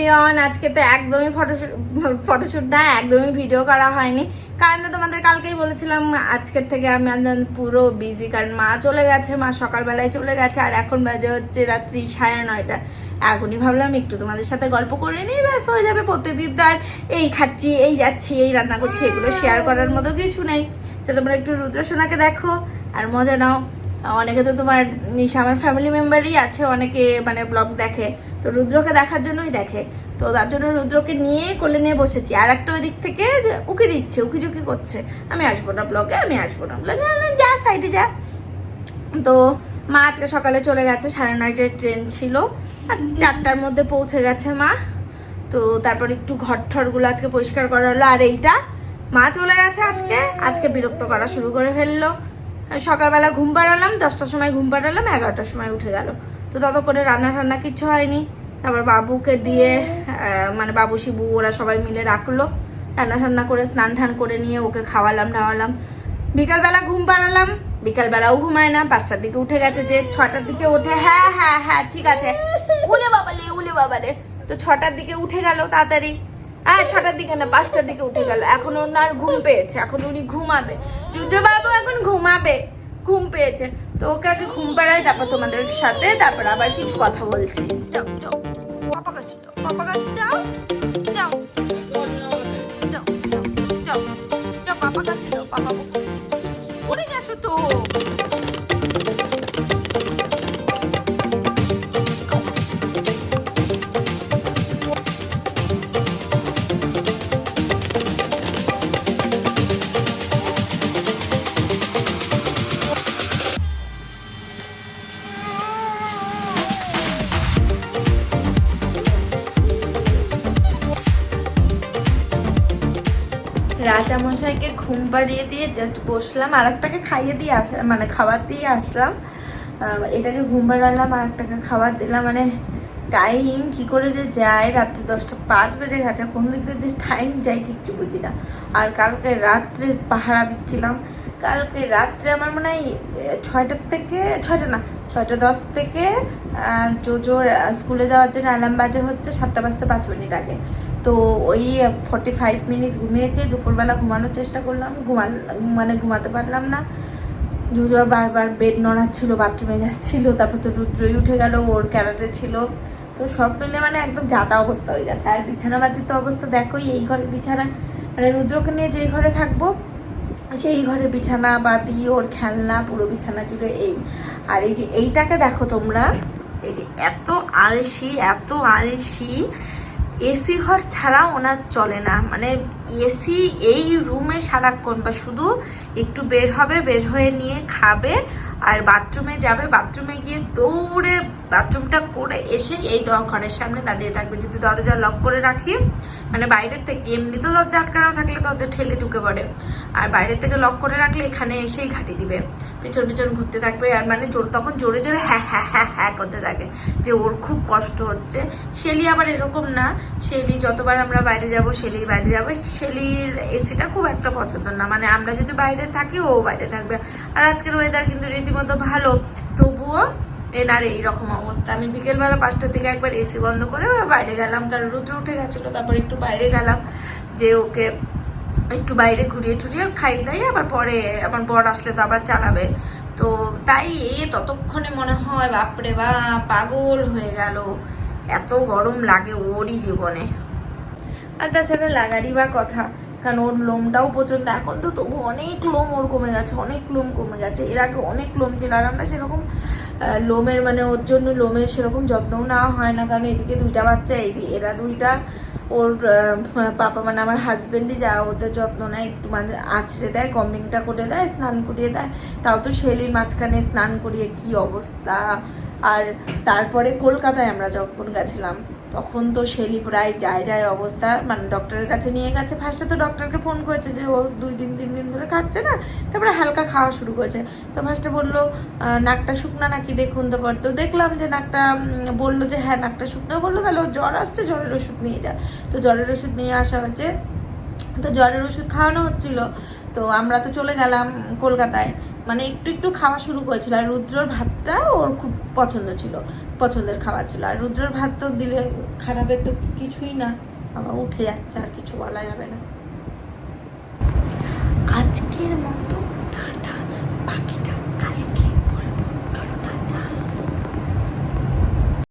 Everyone আজকে তো একদমই ফটোশুট ফটোশুট না, একদমই ভিডিও করা হয়নি। কারণ তো তোমাদের কালকেই বলেছিলাম, আজকের থেকে আমি পুরো বিজি কারণ মা চলে গেছে, মা সকালবেলায় চলে গেছে, আর এখন বাজে হচ্ছে রাত্রি সাড়ে নয়টা। এখনই ভাবলাম একটু তোমাদের সাথে গল্প করে নিই, ব্যাস, হয়ে যাবে প্রত্যেকদিন তো আর এই খাচ্ছি, এই যাচ্ছি, এই রান্না করছি, এগুলো শেয়ার করার মতো কিছু নেই। তো তোমরা একটু রুদ্রসোনাকে দেখো আর মজা নাও। অনেকে তো তোমার আমার ফ্যামিলি মেম্বারই আছে, অনেকে মানে ব্লগ দেখে। তো রুদ্রকে দেখার জন্যই দেখে। তো তার জন্য রুদ্রকে নিয়ে কোলে নিয়ে বসেছি। আর একটা ওই দিক থেকে উকি দিচ্ছে উকি ঝুঁকি করছে। আমি আসব না ব্লগে আমি আসব না। ব্লগে যা সাইডে যা। তো মা আজকে সকালে চলে গেছে, সাড়ে নয়টার ট্রেন ছিল। আর চারটার মধ্যে পৌঁছে গেছে মা। তো তারপর একটু ঘর ঠরগুলো আজকে পরিষ্কার করা হলো। আর এইটা মা চলে গেছে আজকে। আজকে বিরক্ত করা শুরু করে ফেলল। সকালবেলা ঘুম পাড়ালাম, দশটার সময় ঘুম পাড়ালাম, এগারোটার সময় উঠে গেল। তো ততক্ষণে রান্না টান্না কিছু হয়নি। তারপর বাবুকে দিয়ে মানে বাবু, শিবু, ওরা সবাই মিলে রাখল। রান্না টান্না করে স্নান টান করে নিয়ে ওকে খাওয়ালাম টাওয়ালাম বিকালবেলা ঘুম পাড়ালাম। বিকালবেলাও ঘুমায় না, পাঁচটার দিকে উঠে গেছে যে ছটার দিকে উঠে হ্যাঁ হ্যাঁ হ্যাঁ ঠিক আছে। উলে বাবালে উলে বাবালে তো ছটার দিকে উঠে গেল তাড়াতাড়ি। হ্যাঁ ছটার দিকে না, পাঁচটার দিকে উঠে গেল। এখন ওনার ঘুম পেয়েছে, এখন উনি ঘুমাবে। রুদ্রবাবু এখন ঘুমাবে, ঘুম পেয়েছে। তো ওকে আগে ঘুম পাড়াই তারপর তোমাদের সাথে, তারপর আবার কিছু কথা বলছি। যাও যাও পাপা কাছে যাও পাপা কাছে যাও যাও যাও যাও যাও পাপা কাছে যাও পাপা। তো। রাজামশাইকে ঘুম পাড়িয়ে দিয়ে জাস্ট বসলাম। আর একটাকে খাইয়ে দিয়ে আসলাম মানে খাবার দিয়ে আসলাম। এটাকে ঘুম পাড়ালাম আর একটাকে খাবার দিলাম। মানে টাইম কি করে যে যায়, রাত্রি দশটা পাঁচ বেজে গেছে। কোন দিক দিয়ে যে টাইম যায় কিচ্ছু বুঝি না। আর কালকে রাত্রে পাহারা দিচ্ছিলাম। কালকে রাত্রে আমার মনে হয় ছয়টার থেকে, ছয়টা না, ছয়টা দশ থেকে জোজোর স্কুলে যাওয়ার জন্য অ্যালার্ম বাজে হচ্ছে সাতটা বাজতে পাঁচ মিনিট আগে। তো ওই ফর্টি ফাইভ মিনিটস ঘুমিয়েছে, দুপুরবেলা ঘুমানোর চেষ্টা করলাম, ঘুমান মানে ঘুমাতে পারলাম না। জুজো বারবার বেড নড়াচ্ছিল বাথরুমে যাচ্ছিল, তারপর তো রুদ্রই উঠে গেল, ওর ক্যারাটে ছিল। তো সব মিলে মানে একদম যাতা অবস্থা হয়ে গেছে। আর বিছানা বাতির তো অবস্থা দেখোই, এই ঘরের বিছানা মানে রুদ্রকে নিয়ে যেই ঘরে থাকব, সেই ঘরের বিছানা বাতি, ওর খেলনা, পুরো বিছানা জুড়ে এই। আর এই যে এইটাকে দেখো তোমরা, এই যে এত আলসি এত আলসি এসি ঘর ছাড়া ওনার চলে না। মানে এসি এই রুমে সারাক্ষণ বা শুধু একটু বের হবে, বের হয়ে নিয়ে খাবে আর বাথরুমে যাবে। বাথরুমে গিয়ে দৌড়ে বাথরুমটা করে এসে এই ঘরের সামনে দাঁড়িয়ে থাকবে। যদি দরজা লক করে রাখি মানে বাইরের থেকে এমনি তো দরজা আটকানো থাকলে দরজা ঠেলে ঢুকে পড়ে। আর বাইরের থেকে লক করে রাখলে এখানে এসেই ঘাটি দিবে। পিছন পিছন ঘুরতে থাকবে। আর মানে জোর, তখন জোরে জোরে হ্যাঁ হ্যাঁ হ্যাঁ হ্যাঁ করতে থাকে যে ওর খুব কষ্ট হচ্ছে। শেলি আবার এরকম না। শেলি যতবার আমরা বাইরে যাব, শেলি বাইরে যাবে শেলির এসিটা খুব একটা পছন্দ না। মানে আমরা যদি বাইরে থাকি, ও বাইরে থাকবে। আর আজকের ওয়েদার কিন্তু রীতিমতো ভালো। তবুও এনার এইরকম অবস্থা। আমি বিকেলবেলা পাঁচটার দিকে একবার এসি বন্ধ করে বাইরে গেলাম, কারণ রুদ্র উঠে গেছিল, তারপর একটু বাইরে গেলাম, যে ওকে একটু বাইরে ঘুরিয়ে টুরিয়ে খাই দাই, আবার পরে আমার বর আসলে তো আবার চালাবে। তো তাই এ ততক্ষণে মনে হয়, বাপরে বা পাগল হয়ে গেল। এত গরম লাগে ওরই জীবনে। আর তাছাড়া লাগারই বা কথা, কারণ ওর লোমটাও প্রচণ্ড এখন তো তবু অনেক লোম ওর কমে গেছে, অনেক লোম কমে গেছে। এর আগে অনেক লোম ছিল, আর আমরা সেরকম লোমের মানে ওর জন্য লোমের সেরকম যত্নও নেওয়া হয় না, কারণ এদিকে দুইটা বাচ্চা এইদিকে এরা দুইটা। ওর পাপা মানে আমার হাজবেন্ডই যা ওদের যত্ন নেয়, একটু মাঝে আছড়ে দেয় কমিংটা করে দেয়, স্নান করিয়ে দেয়। তাও তো শেলির মাঝখানে স্নান করিয়ে কি অবস্থা। আর তারপরে কলকাতায় আমরা যখন গেছিলাম তখন তো শেলি প্রায় যায় যায় অবস্থা। মানে ডক্টরের কাছে নিয়ে গেছে। ফার্স্টে তো ডক্টরকে ফোন করেছে যে, ও দুই দিন, তিন দিন ধরে খাচ্ছে না। তারপরে হালকা খাওয়া শুরু করেছে। তো ফার্স্টে বলল নাকটা শুকনা নাকি? দেখুন তারপর তো দেখলাম যে নাকটা বলল যে হ্যাঁ নাকটা শুকনো। বলল, তাহলে ও জ্বর আসছে, জ্বরের ওষুধ নিয়ে যা। তো জ্বরের ওষুধ নিয়ে আসা হচ্ছে। তো জ্বরের ওষুধ খাওয়ানো হচ্ছিল। তো আমরা তো চলে গেলাম কলকাতায়। মানে একটু একটু খাওয়া শুরু করেছিল। আর রুদ্রর ভাতটা ওর খুব পছন্দ ছিল, পছন্দের খাওয়া ছিল। আর রুদ্রর ভাত তো দিলে খারাপের তো কিছুই না। আবার উঠে যাচ্ছে, আর কিছু বলা যাবে না।